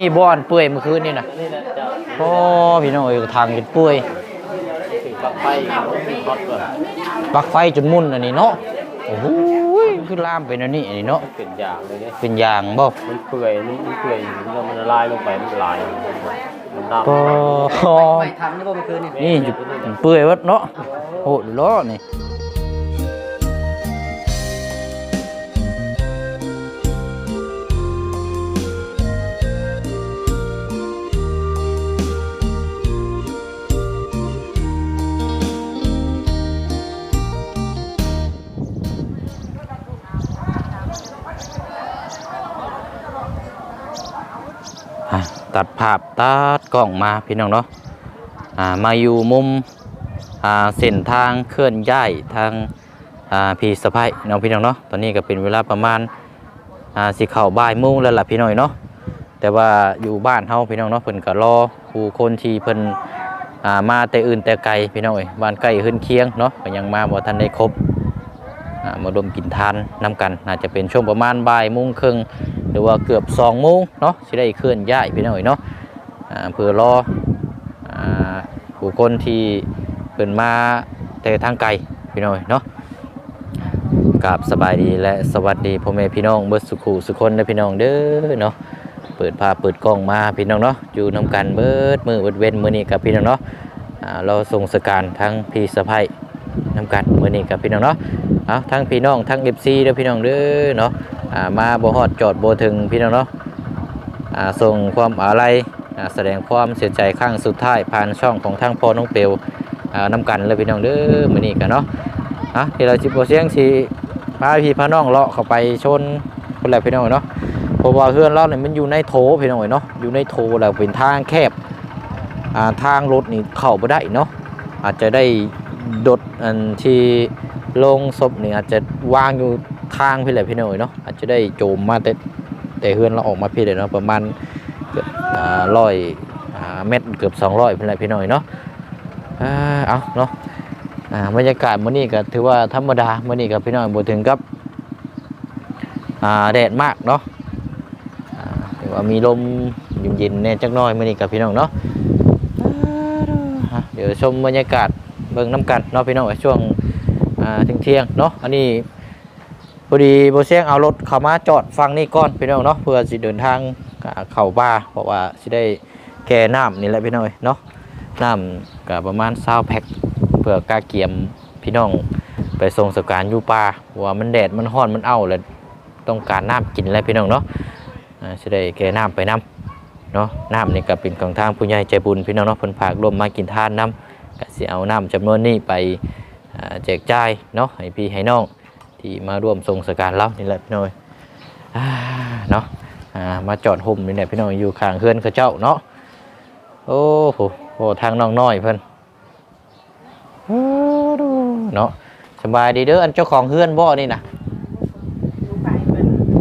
นี่บ่อนเปื่อยเมื่อคืนนี่นะนี่แหละจะโอ้พี่น้องเอ้ยทางจนเปื่อยถึงปลั๊กไฟถึงฮอตก่อนปลั๊กไฟจนมุ่นอันนี้เนาะโอ้โหคือลามเป็นอันนี้อันนี้เนาะเป็นอย่างเลยเนี่ยเป็นยางบ่มันเปื่อยนี่มันเปื่อยแล้วมันละลายลงไปมันละลายมันดำก็ไปทำนี่บ่เมื่อคืนนี่นี่จุดเปื่อยวัดเนาะโอ้ดูล้อนี่ ตัดภาพตัดกล้องมาพี่น้องเนาะมาอยู่มุมเส้นทางเคลื่อนย้ายทางพีสะพายน้องพี่น้องเนาะตอนนี้ก็เป็นเวลาประมาณอ่าสิเข้าบ่ายโมงแล้วล่ะพี่น้อยเนาะแต่ว่าอยู่บ้านเฮาพี่น้องเนาะเพิ่นก็รอผู้คนที่เพิ่นมาแต่อื่นแต่ไกลพี่น้อยบ้านใกล้ขึ้นเคียงเนาะก็ยังมาบ่ทันได้ครบมารวมกินทานนํกันน่าจะเป็นช่วงประมาณบ่ายโมงครึ่ง หรือว่าเกือบสองโมงเนาะสิได้เคลื่อนย้ายพี่น้อยเนาะเพื่อรอผู้คนที่เพิ่นมาแต่ทางไกลพี่น้อยเนาะกับสบายดีและสวัสดีพ่อแม่พี่น้องเบิดสุขุสุคนนะพี่น้องเด้อเนาะเปิดภาพเปิดกล้องมาพี่น้องเนาะอยู่นำกันเบิดมือเบิดเว้นมือนี้กับพี่น้องเนาะเราส่งสการทั้งพี่สะพ้ายนำกันมือนี้กับพี่น้องเนาะเอาทั้งพี่น้องทั้ง FC เด้อพี่น้องเด้อเนาะ มาบ่ฮอดจอดบ่ถึงพี่น้องเนาะส่งความอาลัยแสดงความเสียใจครั้งสุดท้ายผ่านช่องของทางพ่อน้องเปียวอ่านำกันเลยพี่น้องเด้อมื้อนี้กันเนาะอะที่เราสิบ่เสียงสิพาพี่พาน้องเลาะเข้าไปชนคนแหละพี่น้องเนาะเพราะว่าเฮือนเราเนี่ยมันอยู่ในโถพี่น้องเนาะอยู่ในโถแล้วเป็นทางแคบทางรถนี่เข้าบ่ได้เนาะอาจจะได้ดดอันที่ลงศพนี่อาจจะวางอยู่ ทางพี่แหละพี่น้อยเนาะอาจจะได้โจมมาแต่แต่เฮือนเราออกมาพี่เลยเนาะประมาณร้อยเมตรเกือบสองร้อยพี่แหละพี่น้อยเนาะอ่าเอาเนาะบรรยากาศมื้อนี้ก็ถือว่าธรรมดามื้อนี้กับพี่น้อยบ่ถึงกับแดดมากเนาะอ่าถือว่ามีลมเย็นๆแน่จักหน่อยมื้อนี้กับพี่น้องเนาะเดี๋ยวชมบรรยากาศเบิ่งน้ำกันเนาะพี่น้องช่วงอ่าเที่ยงเนาะอันนี้ พอดีโบเซียงเอารถเข้ามาจอดฟังนี่ก่อนพี่น้องเนาะเพื่อสิเดินทางเข้าบ้าเพราะว่าสิได้แก่น้ำนี่แหละพี่น้องเนาะน้ำก็ประมาณ20แพ็คเพื่อกาเกียมพี่น้องไปส่งสการอยู่ป่าเพราะว่ามันแดดมันร้อนมันเอาแล้วต้องการน้ำกินแล้วพี่น้องเนาะอ่าสิได้แก่น้ำไปน้ำเนาะน้ำนี่ก็เป็นของทางผู้ใหญ่ใจบุญพี่น้องเนาะเพิ่นฝากร่วมมากินทานน้ำก็สิเอาน้ำจำนวนนี้ไปแจกจ่ายเนาะให้พี่ให้น้อง ที่มาร่วมทรงสการเรานี่แหละพี่น้อยอ่าเนาะอ่ามาจอดห่มนี่แหละพี่น้อยอยู่ข้างเฮือนเขาเจ้าเนาะโอ้โหโอ้ทางน้องน้อยเพิ่นโอ้ดูเนาะสบายดีเด้ออันเจ้าของเฮือนบ่นี่นะ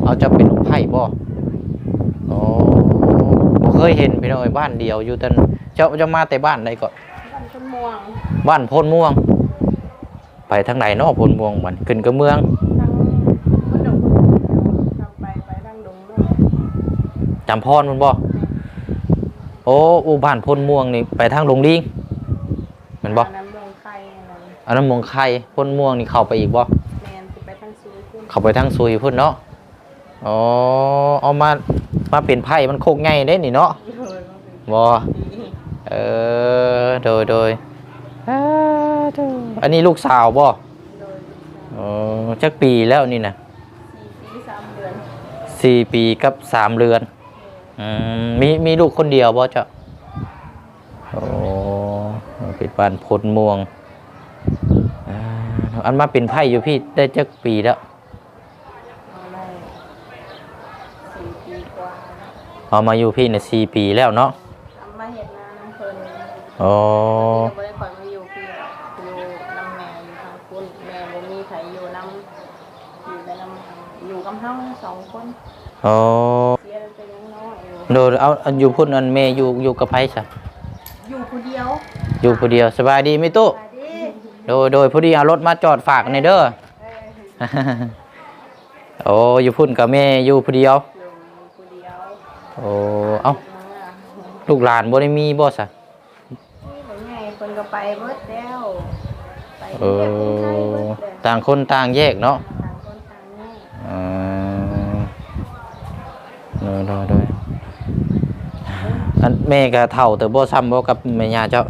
เอาจะเป็นลูกไผ่บ่โอ้บ่เคยเห็นพี่น้อยบ้านเดียวอยู่แต่เจ้าจะมาแต่บ้านใดก่อนบ้านต้นม่วงบ้านโพนม่วง ไปทางไหนเนาะโพนม่วงมันขึ้นกับเมืองทางมันดงทางไปไปทางดงม่วงจำพรมันบ่โอ้อูบ้านพนม่วงนี่ไปทางลงลิงแมันบ่น้ำลงไข่อะไรอันนั้นเมองไข่พนม่วงนี่เข้าไปอีกบ่แมนสิไปทางซูขึ้นเข้าไปทางซุยพุ่นเนาะอ๋อเอามามาเป็นไผ่มันโคกใหญ่เด้นี่เนาะเลยมาเป็นบ่ปีเออโดยโดย อ่าโดยอันนี้ลูกสาวบ่โดยอ๋อจักปีแล้วนี่นะสี่ปีสามเดือนสี่ปีกับสามเดือนอืมมีมีลูกคนเดียวบ่เจ้าโอ้เป็นบ้านพนม่วงอ่าอันมาเป็นไผ่อยู่พี่ได้จักปีแล้วเอาได้สี่ปีกว่าเอามาอยู่พี่เนี่ยสี่ปีแล้วเนาะทำมาเห็ดนาน้ำเพลินโอ้ ยังไม่ได้คอยมาอยู่พี่หรอกอยู่น้ำแม่อยู่ทางคุณแม่บ่มีใครอยู่น้ำอยู่แต่น้ำอยู่กับเฮาสองคน โอ้เสียไปยังน้อยอยู่โดยเอาอันอยู่พุ่นอันเมย์อยู่อยู่กับไผ่ซะอยู่คนเดียว อยู่ผู้เดียวสบายดีไหมตู้สวัสดีโดยโดยผู้ดีเอารถมาจอดฝากในอยเด้อเออโอ้อยู่พุ่นกับเมย์อยู่ผู้เดียวอยู่คนเดียวโอ้เอ้าลูกหลานบ่ได้มีบ่ซะนี่เป็นไงเพิ่นก็ไปเบิดแล้วไปเอเรียกคนไทยเบิอดแล้ว ต่างคนต่างแยกเนาะ ต่างคนต่างแม่ เออ โดยโดยโดยอันแม่ก็เฒ่าแต่บ่ซ้ำบ่กับแม่ย่าเจ้า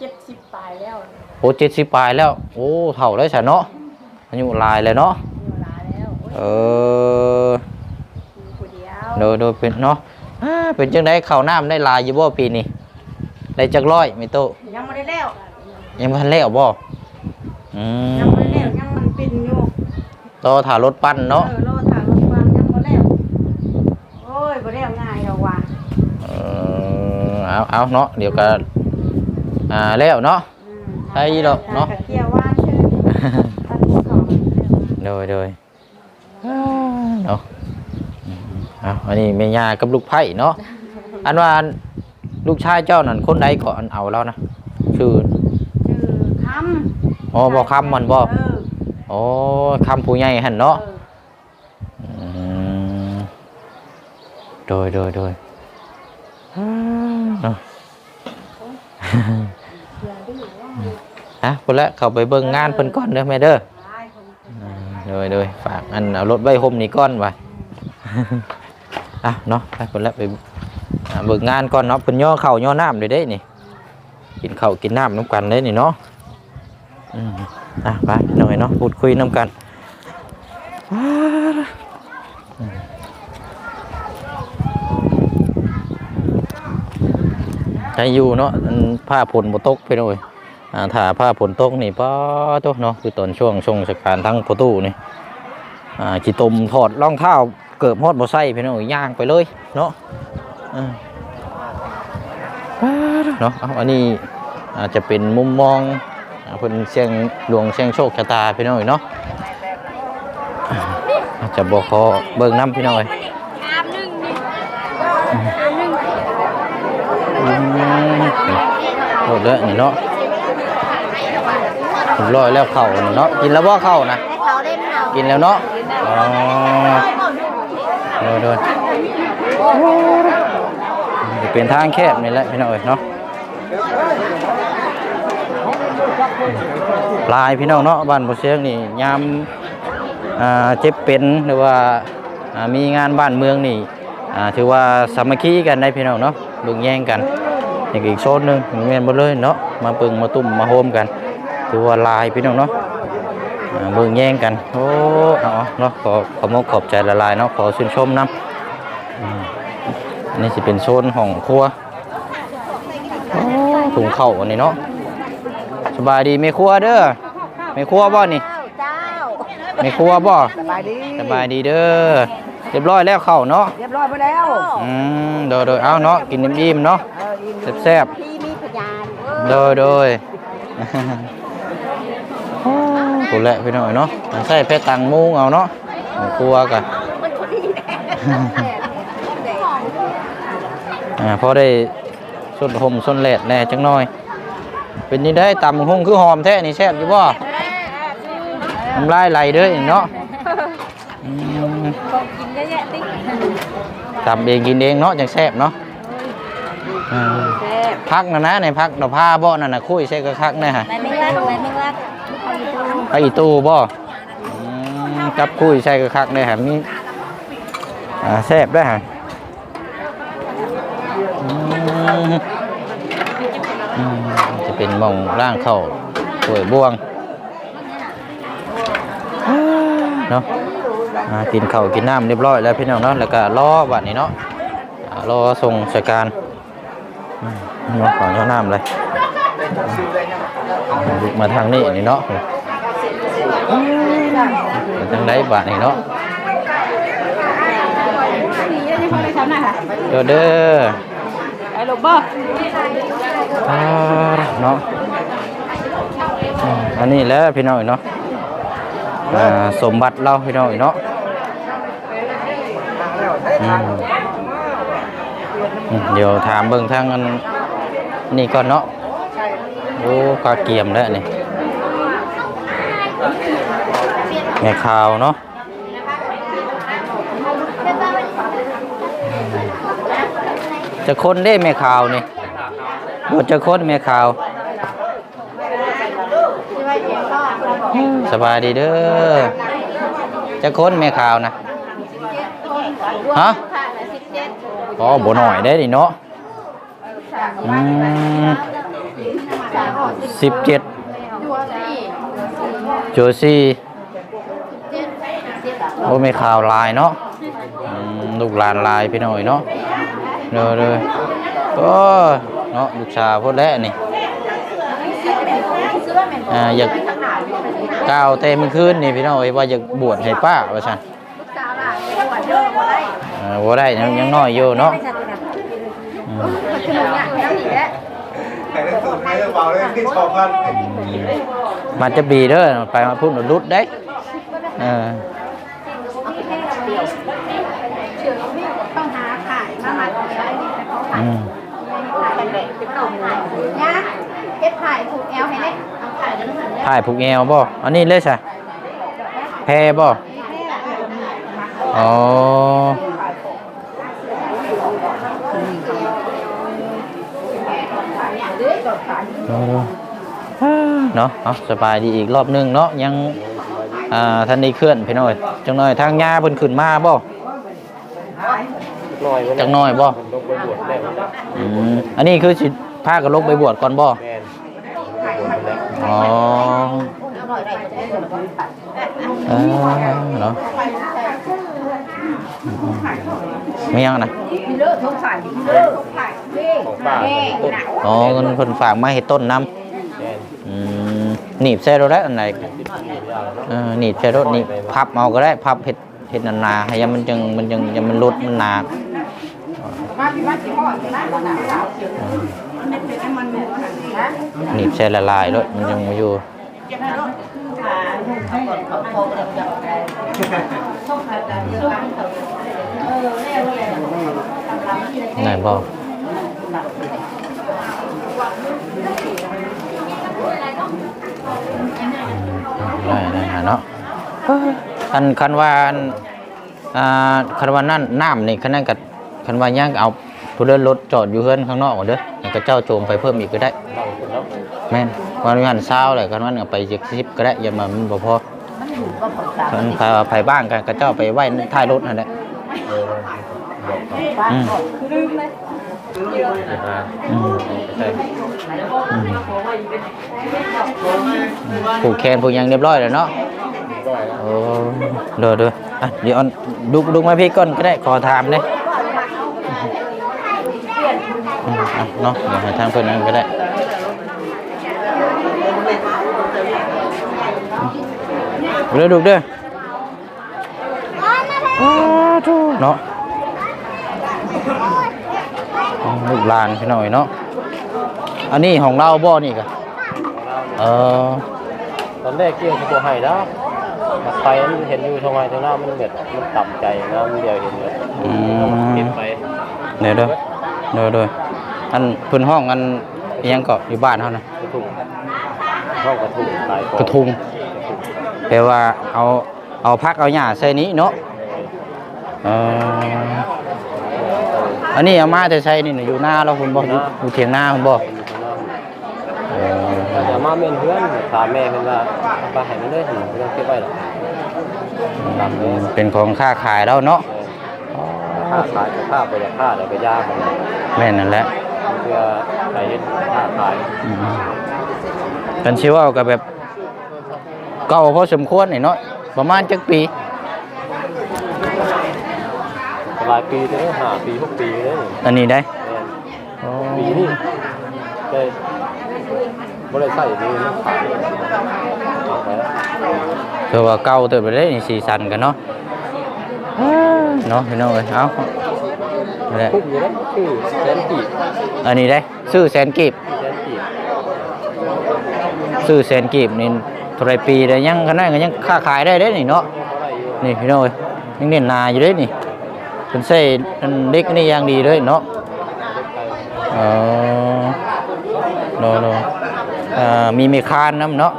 เจ็ดสิบปลายแล้วโอ้70ปลายแล้ว โอ้เฒ่าแล้วซะเนาะอายุหลายแล้วเนาะอยู่หลายแล้วโอ้ยเอออยู่ผู้เดียวโดยโดยเป็นเนาะอ่าเป็นจังได๋ข้าวน้ำได้หลายอยู่บ่ปีนี้ได้จักร้อยมิโตะยังไม่ได้แล้วยังบ่ทันแล้วบ่อืมยังไม่ได้แล้วยังมันปิ่นอยู่รอถ่ารถปั้นเนาะ เออรอถามรถฟังยังไม่แล้วโอ้ยไม่ แล้วง่ายหรอกว่ะเออเอาเอาเนาะเดี๋ยวก็อ่าแล้วเนาะ อืมใช่ดอกเนาะกเกี่ยวว่าชื่อท่านผู้เขาโดยโดยเนาะอืมเอาอันนี้แม่ย่ากับลูกไผ่เนาะอันว่าลูกชายเจ้านั่นคนใดก่อนเอาแล้วนะชื่อชื่อคำอ๋อบ่คำมันบ่เอออ๋อคำผู้ใหญ่หั่นเนาะเออ อืม โดยโดยโดยเนาะฮะพุ่นละเข้าไปเบิ่งงานเพิ่นก่อนเด้อแม่เด้อได้คนอ่าโดยโดยฝากอันเอารถไว้ห่มนี่ก่อนไว้อะเนาะไปพุ่นละไปอ่าเบิ่งงานก่อนเนาะเพิ่นย่อข้าวย่อน้ำเลยเด้นี่กินข้าวกินน้ำน้ำกันเด้นี่เนาะอืมอะไปหน่อยเนาะพูดคุยน้ำกัน ใจอยู่เนาะอันผ้าผลบ่ตกไปหน่อยอ่าถ้าผ้าผลตกนี่ป้าโตเนาะคือตอนช่วงช่วงสการทั้งประตูนี่อ่าจิตมถอดรองเท้าเกิบฮอดบ่ใส่พี่น้องย่างไปเลยเนาะอ่าป๊าดเนาะเอาอันนี้อาจจะเป็นมุมมองอ่าเพิ่นเสียงดวงเสียงโชคชะตาพี่น้องเนาะอ่าอาจจะบ่ขอเบิ่งน้ำพี่น้องน้ำ หนึ่งนี่น้ำหนึ่งอืมหมดแล้วนี่เนาะเรียบร้อยแล้วเข่านี่เนาะกินแล้วบ่เข่านะให้เขาได้เนากินแล้วเนาะอ๋อโดยโดยเป็นทางแคบนี่แหละพี่น้องเอ้ยเนาะลายพี่น้องเนาะบ้านบ่เชียงนี่ยามอ่าเจ็บเป็นหรือว่าอ่ามีงานบ้านเมืองนี่อ่าถือว่าสามัคคีกันได้พี่น้องเนาะ เบิ่งแย่งกันอีกอีกโซนหนึงแม่นบ่เลยเนาะมาปึงมาตุ่มมาโฮมกันถือว่าลายพี่น้องเนาะอ่าเบิ่งแย่งกันโอ้เอาเนาะขอขอมกขอบใจละลายเนาะขอชื่นชมน้ำอืมอันนี้จะเป็นโซนของครัวโอ้ถุงข้าวอันนี้เนาะสบายดีไม่ครัวเด้อไม่ครัวบ่นี่เจ้าไม่ครัวบ่สบายดีสบายดีเด้อ เรียบร้อยแล้วข้าวเนาะเรียบร้อยไปแล้วอืมโดยโดยเอาเนาะกินนิ่มๆเนาะเอออิ่มแซ่บพี่มีพยานๆโดยโดยกูแหละพี่น้อยเนาะมันใส่เพชรตังมุงเอาเนาะของครัวกันอ่าพอได้ส้นหมส้นแหลดแหน่จังน้อย เป็นนี่ได้ตำหงคือหอมแท้นี่แซ่บอยู่บ่น้ำลายไหลเด้อนี่เนาะ อืมกินเยอะแยะติ๊กตำเองกินเองเนาะจังแซ่บเนาะอ่าแซ่บพักนะนะในพักดอกผ้าบ่นั่นน่ะคุยใส่กระคักแน่ฮะในเมืองรักในเมืองรักไปอีตู้บ่อืมจับคุยใส่กระคักแน่ฮะมีอ่าแซ่บได้อฮะอืมอืมจะเป็นหมองร่างเข้าสวยบ่วงเนาะอ่า กินข้าวกินน้ำเรียบร้อยแล้วพี่น้องเนาะแล้วก็รอบัดนี้เนาะอ่ารอส่งสการอืมเนาะขอเจ้าน้ำเลยลุกมาทางนี้นี่เนาะมาทางใดบาดนี่เนาะเด้อเด้อไอ้ลูกบ่อ่าเนาะอืมอันนี้แหล้วพี่น้องเนาะอ่าสมบัติเราพี่น้องเนาะอืมอืม เดี๋ยวถามเบิ่งทางอันนี่ก่อนเนาะโอ้กาเกียมแล้วนี่แม่ข่าวเนาะจะคนได้แม่ข่าวนี่บทจะคนแม่ข่าวสบายดีเด้อจะคนแม่ข่าวนะ ฮะอ๋อบ่หน่อยได้ดิเนาะอืมสิบเจ็ดโจซี่โอ้ไม่ข่าวลายเนาะลูกหลานลายพี่หน่อยเนาะเด้อเด้อก็เนาะลูกชาวพดแล้วนี่อ่าอยากก้าวเต็มขึ้นนี่พี่น้อยว่าอยากบวชให้ป้าว่าซั่น บ่ได้ยังยังน้อยอยู่เนาะอืมแต่ได้สูตรไม่ได้เบาเลยที่ชอบกันมันจะบีเด้อไปมาพูดรุดได้เออต้องหาขายมามาใช้แต่เขาขายอืมขายเป็นต้มเลยนะเฮ็ดขายถูกแอลให้เด้เอาขายกันถึงแล้วถ่ายผูกแอวบ่อันนี้เลยใช่แพรบ่อ๋อ เนาะเอาสบายดีอีกรอบหนึงเนาะยังอ่าท่านได้เคลื่อนพี่น้อยจังหน่อยทางยาเพิ่นขึ้นมาบ่หน่อยมันจังน้อยบ่มันลงไปบวชได้อืมอันนี้คือสิพากันลกไปบวชก่อนบ่แม่นบวชไปแล้วอ๋อเออเนาะไม่ยังนะมีเลิกทุกขายมีเลิกทุกขายนี่ ของป้าต้นอ๋อเงินคนฝากมาให้ต้นน้แม่นำอืมหนีบใส่รถได้อันไหนสิบสี่ยาวแล้วเออหนีบใส่รถนี่พับเอาก็ได้พับเห็ดเห็ดหนาๆให้ยังมันจังมันจังยังมันลดมันหนามาพี่มาที่ห้องนะมันหนาวมันเป็นให้มันหัวหนังนะหนีบใส่ละลายรถมันยังมาอยู่ไหนบอก ได้ได้หาเนาะคันคันว่าอันอ่าคันว่านั่นน้ำนี่คันนั้นกับคันว่าย่างเอาผู้เดินรถจอดอยู่เฮือนข้างนอกก่อนเด้อแล้วก็เจ้าโจมไปเพิ่มอีกก็ได้เราขึ้นแล้วแม่นวันงานเช้าเลยกันวันไปเจ็ดสิบก็ได้ย่ามามันบ่พอมันพาไปบ้านกันก็เจ้าไปไหว้ท้ายรถนั่นแหละเออบอกเขาอืม เดี๋ยวมาอืมใช่อืมผูกแขนผูกหยังเรียบร้อยแล้วเนาะร้อยแล้วโอ้เดี๋ยวเดี๋ยวอะเดี๋ยวเอาดูดูมาพี่ก่อนก็ได้ขอถามเลยอืมอะเนาะเดี๋ยวให้ทางเพื่อนนั่นก็ได้เร็วดูเด้ออ้าวโถ่เนาะ ลูกหลานพี่หน่อยเนาะอันนี้ของเราบ่นี่กะเออตอนแรกเกี่ยวกับตัวไห้แล้วมาไปมันเห็นอยู่ทางไงทางหน้ามันแบบมันต่ำใจนะมันเดียวเห็นเลยอืมเห็นไปเดี๋ยวเด้อเดี๋ยวเด้ออันพื้นห้องอันอิหยังเกาะอยู่บ้านเขานะกระทุ่มห้องกระทุ่มตายก่อนกระทุงแปลว่าเอาเอาพักเอาหญ้าใส่นี้เนาะเออ อันนี้เอามาแต่ใส่นี่น่ะอยู่หน้าเราคุณบอกอยู่อยู่เถียงหน้าคุณบอกเอออย่ามาเม่นเพื่อนถามแม่เพิ่นว่าไปให้มันเลยเรื่องเก็บไว้หรอกตามแม่เป็นของค่าขายแล้วเนาะค่าขายกับค่าประหยัดค่าเดี๋ยวก็ยากกันแม่นนั่นแหละเพื่อไปเฮ็ดค่าขายอืมกันชื่อว่ากับแบบเก่าพอสมควรนี่เนาะประมาณจักปี หลายปีเลยห้าปีหกปีเลยอันนี้ได้ปีนี้ได้บ่ได้ใส่ดีมันขายเอาไปแล้วคือว่าเก่าเติบไปได้นี่สีสันกันเนาะเนาะพี่น้องเอ้ยเอานี่แหละคุ้มอยู่แล้วคือแสนกีบอันนี้ได้ซื้อแสนกีบแสนกีบซื้อแสนกีบนี่เท่าไรปีได้ยังขนาดก็ยังค้าขายได้เด้นี่เนาะเท่าไหร่อยู่นี่พี่น้องเอ้ยยังเด่นนาอยู่เด้นี่ เป็นใส่อันเล็กนี่อย่างดีเลยเนาะเออโนโนอ่ามีเมคานน้ำเนาะ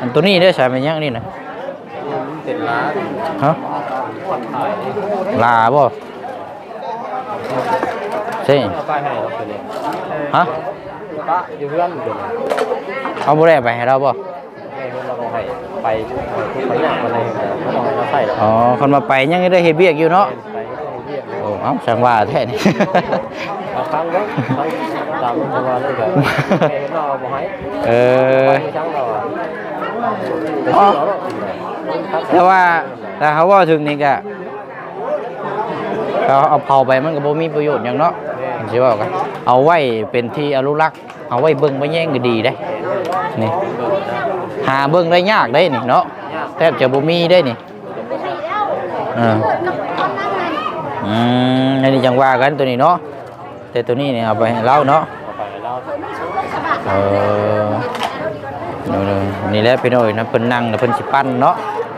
อันตัวนี้ได้ใช้เป็นยังนี่นะเจ็ดล้าฮะลาบ่แสเต้เอาไปให้เราตัวนี้ฮะป้าอยู่เพื่อนเอาบ่ได้ไปให้เราบ่เพื่อนเราไปคนมาไม่ต้องให้เราใส่หรอกอ๋อคนมาไปยังได้เฮเวียกอยู่เนาะ เอ้าช่างว่าแท้นี่ เอาครั้งแล้วตามตัวเลยก็ให้เราบ่ให้เออ ไปช่างเราอะอ๋อแต่ว่าแต่เขาว่าถึงนี่ก็เขาเอาเผาไปมันก็บ่มีประโยชน์หยังเนาะสิว่ากันเอาไว้เป็นที่อนุรักษ์ เอาไว้เบิ่งไว้แย่งก็ดีได้ นี่ หาเบิ่งได้ยากได้นี่เนาะแทบจะบ่มีได้นี่ อ่า อืมอันนี้จังว่ากันตัวนี้เนาะแต่ตัวนี้เนี่ยเอาไปให้เราเนาะเอาไปแล้วเอเดี๋ยนี่แหละพี่น้อยนะเพิ่นนั่งนะเพิ่นสิปั้นเนาะ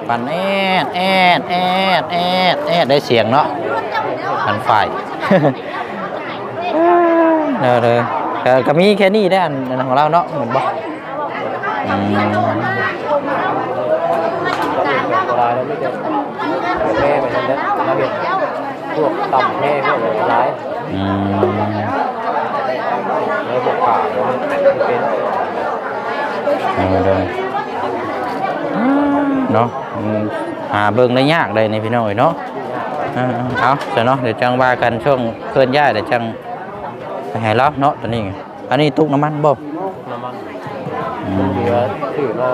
ปั้นแอดแอดแอดแอดแอดได้เสียงเนาะปั้นฝ่ายเด้อเด้อก็กมีแค่นี้ได้อันอันของเราเนาะเหมือนบ่อืม พวกต่ำแม่พวกอะไรร้ายอืมแล้วพวกขาเราเป็นเด้อเด้อเนาะอืมหาเบิ่งได้ยากเลยในพี่น้อยเนาะอ่าๆเอาเสร็จเนาะเดี๋ยวจังว่ากันช่วงเคลื่อนย้ายเดี๋ยวจังไปให้เราเนาะตัวนี้ไงอันนี้ตุกน้ำมันบ่น้ำมันอืมันมเดือถือมา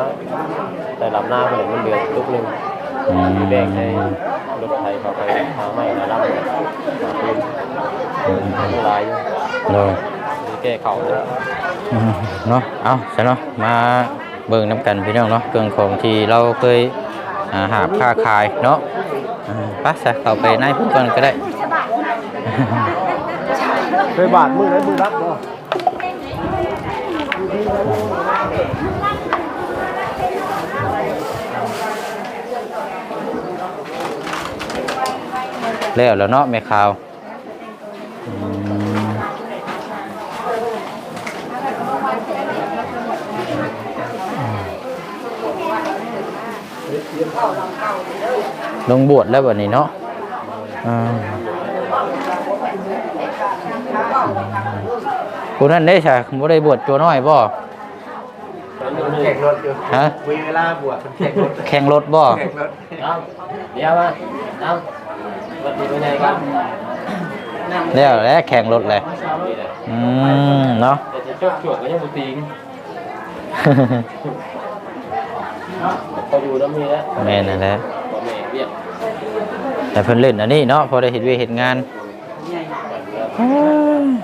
แต่ลำหน้าคนมันเดือทุกนึงอืมแดงใน รถไทยเขาไปหาไม่นะรับมาเป็นลายเนาะมีแก้เข่าเลยเนาะเอาเสร็จเนาะมาเบิ่งน้ำกันพี่น้องเนาะเครื่องของที่เราเคยหาค้าขายเนาะอ่าไปซะเข้าไปในพุ่นก่อนก็ได้เคยบาดมือแล้มือรับบ่ แล้วแล้วเนาะแม่ข่าวอืมลงบวชแล้ววันนี้เนาะอ่าคุณนั่นได้ใช่บ่ได้บวชตัวน้อยบ่แข่งรถอยู่ฮะมีเวลาบวชมันแข่งรถแข่งรถบ่แข่งรถเอาเดี๋ยวมาเอา แล้วแล้วแข่งรถเลยนี่แหละอืมเนาะแต่จะชกชวกก็ยังบุติงพออยู่น้ำมีแล้วแม่นั่นแหละพ่อแม่เรียกแต่เพิ่นเล่นอันนี้เนาะพอได้เห็นเวยเห็นงาน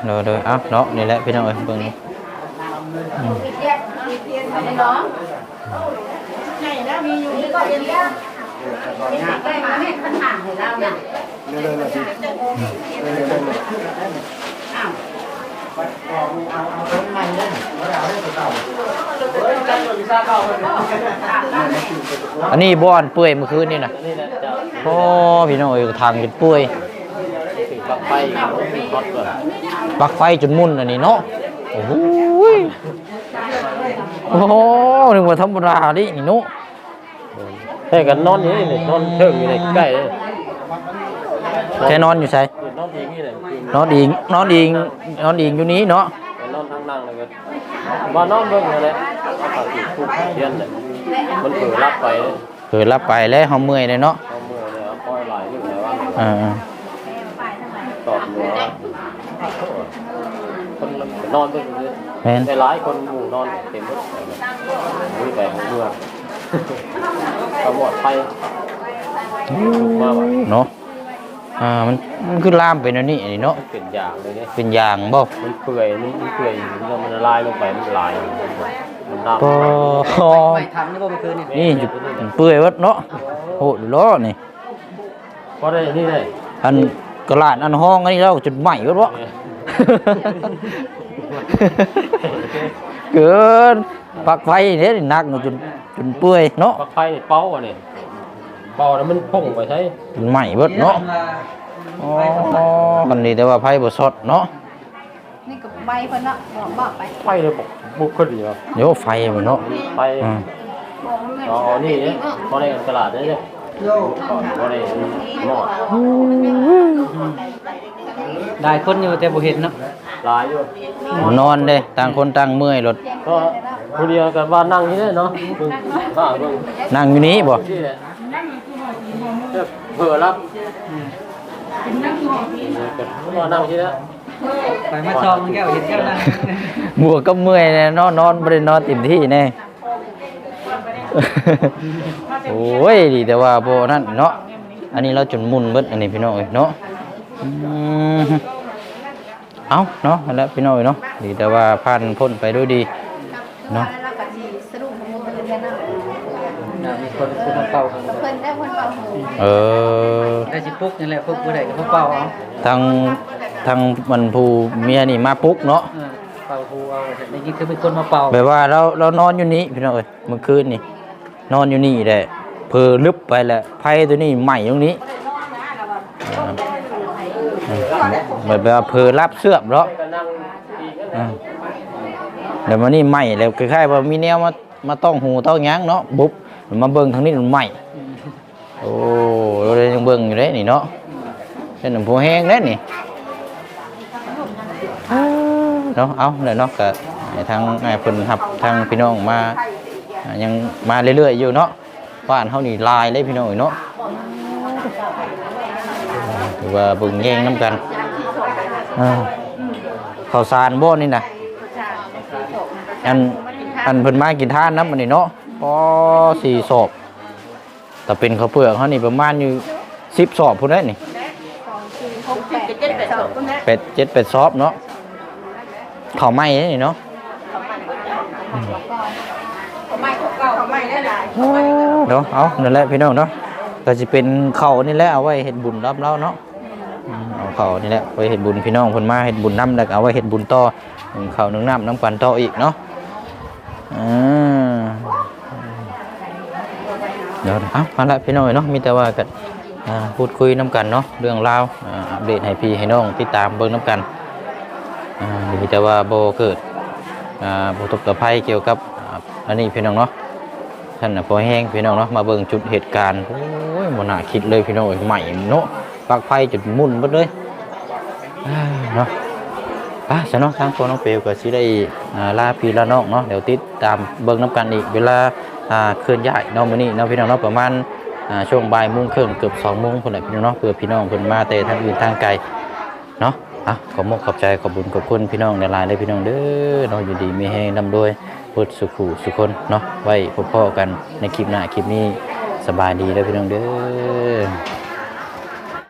เดี๋ยวเดี๋ยวเอาเนาะนี่แหละพี่น้องเอ้ยเบิ่ง เนาใหญ่แล้วมีอยู่นี่ก็เรียนยากได้มาให้ขันห่างให้เราเนี่ยอ้าวอันนี้บ่อนเปื่อยเมื่อคืนนี่นะโอ้พี่น้องเอ้ยทางจนเปื่อยปักไฟปักไฟจนมุ่นอันนี้เนาะโอ้โหโอ้โหนึกว่าธรรมดาดินี่เนาะ ใช่กันนอนอยู่นี่นี่นอนเทิงอยู่ในใกล้เลยแค่นอนอยู่ไสนอนอีกนี่เลยนอนอิงนอนอิงนอนอิงอยู่นี้เนาะนอนทั้งนั่งเลยก็มานอนเบิ่งเลยแหละเอาขาติดคุกเรียนเลยมันเผลอรับไปเลยเกิดรับไปแล้วเฮาเมื่อยเลยเนาะเอามือเนี่ยเอาปล่อยไหลอยู่ไหนวะเออตอบหัวคนนอนเบิ่งเลยแม่นในหลายคนหมู่นอนเต็มหมดนี่แต่ของเมือง เขาหมดไปมาว่ะเนาะอ่ามันมันคือลามไปนั่นนี่อันนี้เนาะเป็นอย่างเลยเนี่ยเป็นยางบ่มันเปื่อยมันเปื่อยแล้วมันละลายลงไปมันละลายมันน้ำก็ทำนี่ก็เมื่อคืนนี่นี่จุเปื่อยวัดเนาะโหดูล้อนี่เพราะได้นี่เลยอันกระลาดอันห้องอันนี้เราจุดใหม่วัดวะเกิน ปักไฟเนี่ยหนักเนาะจนจนเปื่อยเนาะปลั๊กไฟนี่เป่าอะนี่เป่าแล้วมันพุ่งไปใช่จนใหม่วัดเนาะอ๋อกันดีแต่ว่าไฟบ่สดเนาะนี่กับใบเพิ่นเนาะบอกบอกไปไฟเลยบอกบุกขึ้นดีวะเดี๋ยวไฟมันเนาะไฟอืมบอกมันไม่อ๋อนี่เนี่ยพอได้ตลาดได้เนี่ยพอได้หมอดหลายคนอยู่แต่บ่เห็นเนาะหลายอยู่นอนเด้ต่างคนต่างเมื่อยรถก็ ผู้เดียวกันว่านั่งที่นี่เนาะเบิ่งข้าเบิ่งนั่งอยู่นี้บ่ที่แหละเผื่อรับว่านั่งที่นี่ไปมาซองแก้วเห็นแก้วนั้นบวกกับเมื่อยแน่นอนนอนบ่ได้นอนเต็มที่แน่โอ้ยดีแต่ว่าบ่นั่นเนาะอันนี้เราจนมุนเบิดอันนี้พี่น้องเอ้ยเนาะอืมเอาเนาะนั่นแหละพี่น้องเอ้ยเนาะดีแต่ว่าผ่านพ้นไปด้วยดี เนาะแล้วก็สิสรุปของมือกันนะน่ะมีคนคนมาเป่ากันเพิ่นได้เพิ่นเป่าหูเออได้สิปลุกนี่แหละปลุกบ่ได้ก็เขาเป่าเอาทางทางมันผู้เมียนี่มาปลุ๊กเนาะเออเป่าหูเอาได้ยินคือมีคนมาเป่าแบบว่าเราเรานอนอยู่นี่พี่น้องเอ้ยเมื่อคืนนี่นอนอยู่นี่แหละเพอลึบไปแล้วไพ่ตัวนี้ใหม่ตรงนี้อ่าอืมแบบว่าเพอรับเสื้อบเนาะก็นั่งอีกนั่น และอ่าเดี๋ยวมันนี่ใหม่แล้วคล้ายๆว่ามีแนวมามาต้องหูต้องยั้งเนาะบุ๊บมาเบิ่งทางนี้มันใหม่โอ้เราเลยยังเบิ่งอยู่เลยนี่เนาะเป็นหนุ่มผู้แห้งเลยนี่เนาะเอาเลยเนาะก็ให้ทางไอ้เพิ่นหับทางพี่น้องมายังมาเรื่อยๆอยู่เนาะบ้านเฮานี่ลายเลยพี่น้องเนาะถือว่าเบิ่งแย่งน้ำกันข้าวสารบ่นี่นะ อันอันเพิ่นมากินท่านน้ำมันนี่เนาะพอสี่ศพแต่เป็นข้าวเปลือกเขานี่ประมาณอยู่สิบศพพุ่นได้นี่เจ็ดแปดสองเป็ดเจ็ดเป็ดซอบเนาะข้าวไหม้นี่เนาะเด้หลายเนาะเอานั่นแหละพี่น้องเนาะก็จะเป็นเขานี่แหละเอาไว้เฮ็ดบุญรับเราเนาะเอาเขานี่แหละไว้เฮ็ดบุญพี่น้องเพิ่นมาเฮ็ดบุญน้ำแล้วเอาไว้เฮ็ดบุญต่อหนึ่งข้าหนึ่งน้ำน้ำกันต่ออีกเนาะ เดี๋ยวเอามาละพี่น้องเนาะมีแต่ว่ากันพูดคุยน้ำกันเนาะเรื่องราวอัปเดตให้พี่ให้น้องติดตามเบิ่งน้ำกันอ่ามีแต่ว่าโบเกิดอ่าบุตกภัยเกี่ยวกับอันนี้พี่น้องเนาะท่านน่ะพอแห้งพี่น้องเนาะมาเบิ่งจุดเหตุการณ์โอ้ยมันน่าคิดเลยพี่น้องเอ้ยใหม่เนาะปลักไฟจุดมุ่นหมดเลยอ่าเนาะ ไป้าสนองทางคนน้องเปลวก็สิได้ลาพี่ลาน้องเนาะเดี๋ยวติดตามเบิ่งน้ำกันอีกเวลาเคลื่อนย้ายเนาะมื้อนี้เนาะพี่น้องเนาะประมาณช่วงบ่ายโมงครึ่งเกือบ2โมงพุ่นแหละพี่น้องเนาะเพื่อพี่น้องเพิ่นมาแต่ทางอื่นทางไกลเนาะอะขอบมกขอบใจขอบบุญขอบคุณพี่น้องหลายๆเลยพี่น้องเด้อเนาะอยู่ดีมีแฮงนำด้วยพุทธสุขุสุคนเนาะไว้พบพ่อกันในคลิปหน้าคลิปนี้สบายดีเด้อพี่น้องเด้อ